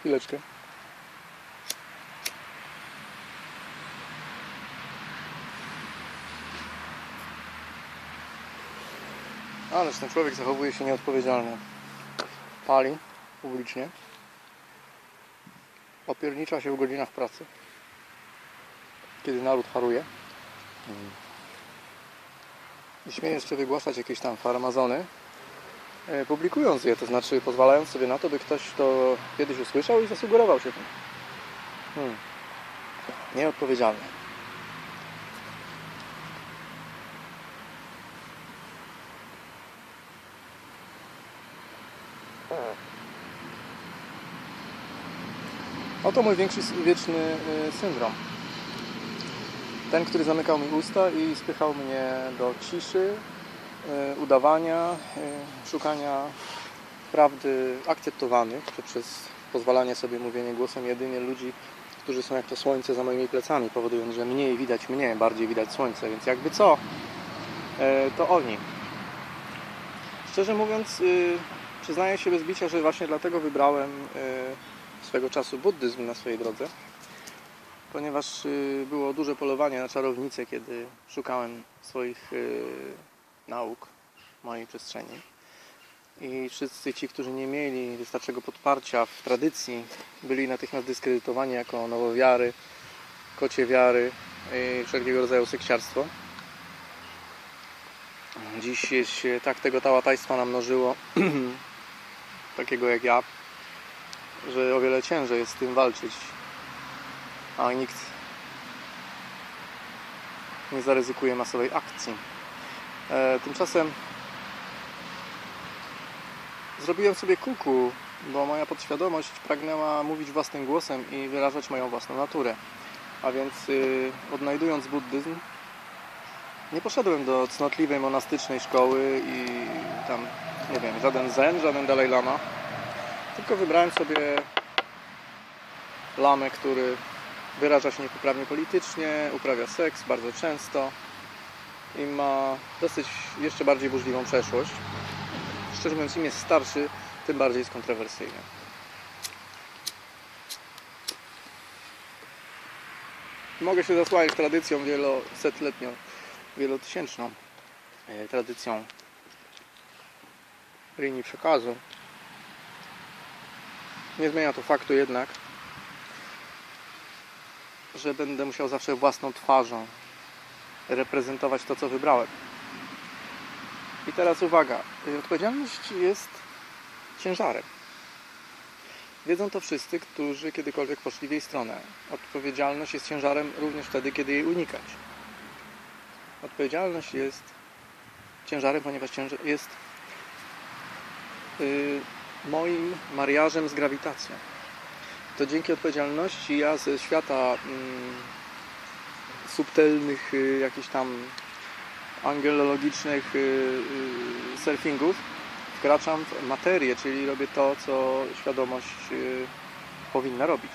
Chwileczkę. Ależ ten człowiek zachowuje się nieodpowiedzialnie. Pali publicznie. Opiernicza się w godzinach pracy. Kiedy naród haruje. I śmie jeszcze wygłaszać jakieś tam farmazony, publikując je, to znaczy pozwalając sobie na to, by ktoś to kiedyś usłyszał i zasugerował się tym. Hmm. Nieodpowiedzialne. Oto mój większy, wieczny y, syndrom. Ten, który zamykał mi usta i spychał mnie do ciszy, udawania, y, szukania prawdy akceptowanych poprzez pozwalanie sobie mówienie głosem jedynie ludzi, którzy są jak to słońce za moimi plecami, powodując, że mniej widać mnie, bardziej widać słońce, więc jakby co, y, to oni. Szczerze mówiąc, y, przyznaję się bez bicia, że właśnie dlatego wybrałem y, swego czasu buddyzm na swojej drodze, ponieważ y, było duże polowanie na czarownicę, kiedy szukałem swoich nauk mojej przestrzeni. I wszyscy ci, którzy nie mieli wystarczego podparcia w tradycji, byli natychmiast dyskredytowani jako nowowiary, kocie wiary i wszelkiego rodzaju seksiarstwo. Dziś się tak tego tałapajstwa namnożyło, takiego jak ja, że o wiele ciężej jest z tym walczyć, a nikt nie zaryzykuje masowej akcji. E, tymczasem zrobiłem sobie kuku, bo moja podświadomość pragnęła mówić własnym głosem i wyrażać moją własną naturę. A więc y, odnajdując buddyzm, nie poszedłem do cnotliwej monastycznej szkoły i tam, nie wiem, żaden zen, żaden Dalaj Lama, tylko wybrałem sobie lamę, który wyraża się niepoprawnie politycznie, uprawia seks bardzo często i ma dosyć jeszcze bardziej burzliwą przeszłość. Szczerze mówiąc, im jest starszy, tym bardziej jest kontrowersyjny. Mogę się zasłaniać tradycją wielosetletnią, wielotysięczną e, tradycją linii przekazu. Nie zmienia to faktu jednak, że będę musiał zawsze własną twarzą reprezentować to, co wybrałem. I teraz uwaga, odpowiedzialność jest ciężarem. Wiedzą to wszyscy, którzy kiedykolwiek poszli w jej stronę. Odpowiedzialność jest ciężarem również wtedy, kiedy jej unikać. Odpowiedzialność jest ciężarem, ponieważ ciężar jest yy, moim mariażem z grawitacją to dzięki odpowiedzialności ja ze świata mm, subtelnych, y, jakichś tam angelologicznych y, y, surfingów wkraczam w materię, czyli robię to, co świadomość powinna robić.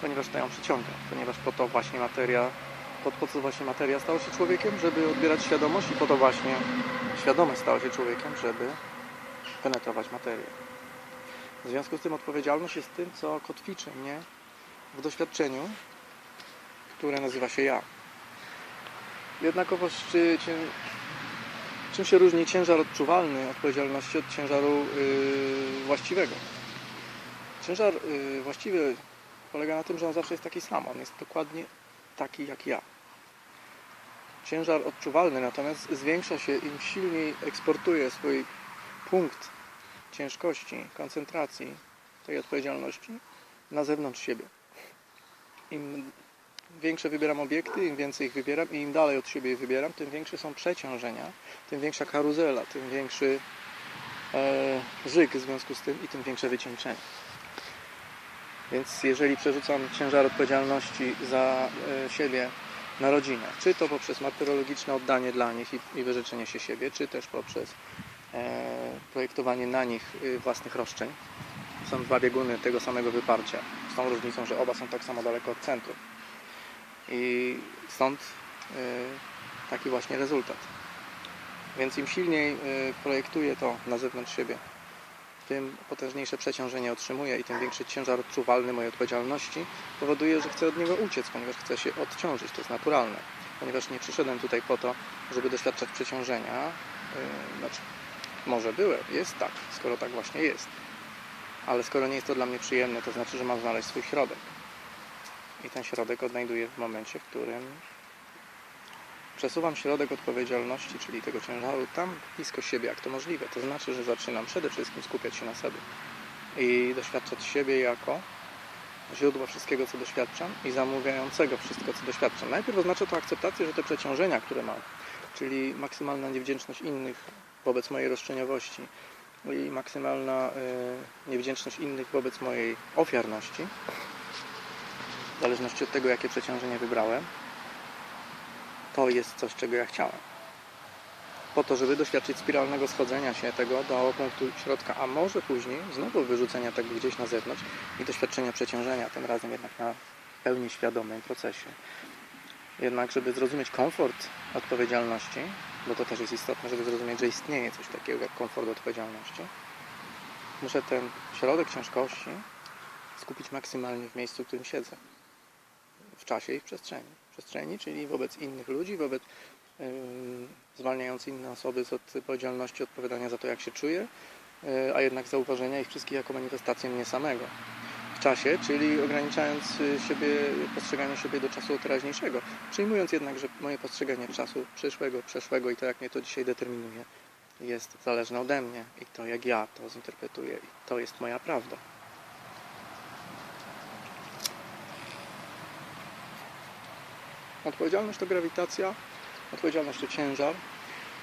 Ponieważ to ją przyciąga, ponieważ po to właśnie materia, po, po co właśnie materia stała się człowiekiem, żeby odbierać świadomość i po to właśnie świadomość stała się człowiekiem, żeby penetrować materię. W związku z tym odpowiedzialność jest tym, co kotwiczy mnie w doświadczeniu, które nazywa się ja. Jednakowoż czy, czy, czym się różni ciężar odczuwalny odpowiedzialności od ciężaru yy, właściwego? Ciężar yy, właściwy polega na tym, że on zawsze jest taki sam. On jest dokładnie taki jak ja. Ciężar odczuwalny natomiast zwiększa się im silniej eksportuje swój punkt ciężkości, koncentracji tej odpowiedzialności na zewnątrz siebie. Im większe wybieram obiekty, im więcej ich wybieram i im dalej od siebie je wybieram, tym większe są przeciążenia, tym większa karuzela, tym większy e, w związku z tym i tym większe wycieńczenie. Więc jeżeli przerzucam ciężar odpowiedzialności za e, siebie na rodzinę, czy to poprzez martyrologiczne oddanie dla nich i, i wyrzeczenie się siebie, czy też poprzez e, projektowanie na nich y, własnych roszczeń. Są dwa bieguny tego samego wyparcia. Z tą różnicą, że oba są tak samo daleko od centrum. I stąd y, taki właśnie rezultat. Więc im silniej y, projektuję to na zewnątrz siebie, tym potężniejsze przeciążenie otrzymuję i tym większy ciężar odczuwalny mojej odpowiedzialności powoduje, że chcę od niego uciec, ponieważ chcę się odciążyć. To jest naturalne. Ponieważ nie przyszedłem tutaj po to, żeby doświadczać przeciążenia. Yy, znaczy, może byłem, jest tak, skoro tak właśnie jest. Ale skoro nie jest to dla mnie przyjemne, to znaczy, że mam znaleźć swój środek. I ten środek odnajduję w momencie, w którym przesuwam środek odpowiedzialności, czyli tego ciężaru, tam blisko siebie, jak to możliwe. To znaczy, że zaczynam przede wszystkim skupiać się na sobie i doświadczać siebie jako źródła wszystkiego, co doświadczam i zamawiającego wszystko, co doświadczam. Najpierw oznacza to akceptację, że te przeciążenia, które mam, czyli maksymalna niewdzięczność innych wobec mojej roszczeniowości i maksymalna y, niewdzięczność innych wobec mojej ofiarności, w zależności od tego, jakie przeciążenie wybrałem, to jest coś, czego ja chciałem. Po to, żeby doświadczyć spiralnego schodzenia się tego do punktu środka, a może później znowu wyrzucenia tego gdzieś na zewnątrz i doświadczenia przeciążenia, tym razem jednak na pełni świadomym procesie. Jednak, żeby zrozumieć komfort odpowiedzialności, bo to też jest istotne, żeby zrozumieć, że istnieje coś takiego jak komfort odpowiedzialności, muszę ten środek ciężkości skupić maksymalnie w miejscu, w którym siedzę. W czasie i w przestrzeni. Przestrzeni, czyli wobec innych ludzi, wobec yy, zwalniając inne osoby z odpowiedzialności odpowiadania za to, jak się czuję, yy, a jednak zauważenia ich wszystkich jako manifestację mnie samego. W czasie, czyli ograniczając y, siebie, postrzeganie siebie do czasu teraźniejszego, przyjmując jednak, że moje postrzeganie czasu przyszłego, przeszłego i to, jak mnie to dzisiaj determinuje, jest zależne ode mnie i to, jak ja to zinterpretuję, i to jest moja prawda. Odpowiedzialność to grawitacja, odpowiedzialność to ciężar.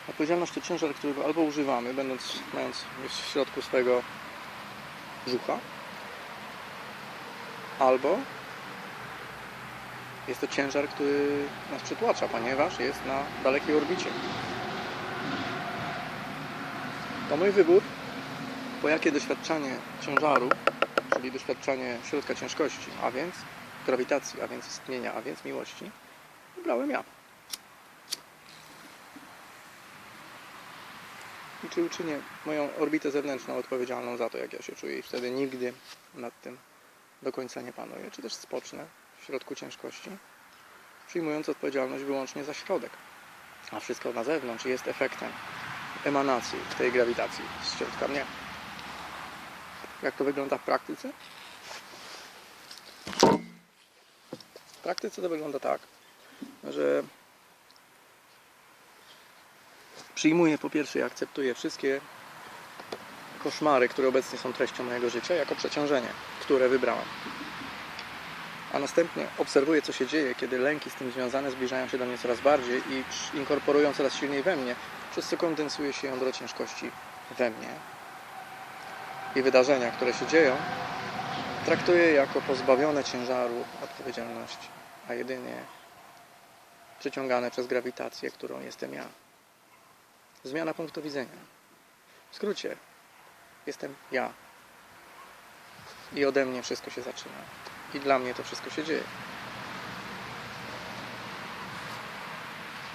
Odpowiedzialność to ciężar, którego albo używamy, będąc, mając w środku swojego brzucha, albo jest to ciężar, który nas przytłacza, ponieważ jest na dalekiej orbicie. To mój wybór, po jakie doświadczanie ciężaru, czyli doświadczanie środka ciężkości, a więc grawitacji, a więc istnienia, a więc miłości, wybrałem ja. I czy uczynię moją orbitę zewnętrzną odpowiedzialną za to, jak ja się czuję i wtedy nigdy nad tym do końca nie panuję, czy też spocznę w środku ciężkości, przyjmując odpowiedzialność wyłącznie za środek. A wszystko na zewnątrz jest efektem emanacji tej grawitacji z środka mnie. Jak to wygląda w praktyce? W praktyce to wygląda tak, że przyjmuję po pierwsze i akceptuję wszystkie koszmary, które obecnie są treścią mojego życia, jako przeciążenie, które wybrałem. A następnie obserwuję, co się dzieje, kiedy lęki z tym związane zbliżają się do mnie coraz bardziej i inkorporują coraz silniej we mnie, przez co kondensuje się jądro ciężkości we mnie. I wydarzenia, które się dzieją, traktuję jako pozbawione ciężaru odpowiedzialności, a jedynie przyciągane przez grawitację, którą jestem ja. Zmiana punktu widzenia. W skrócie, jestem ja. I ode mnie wszystko się zaczyna. I dla mnie to wszystko się dzieje.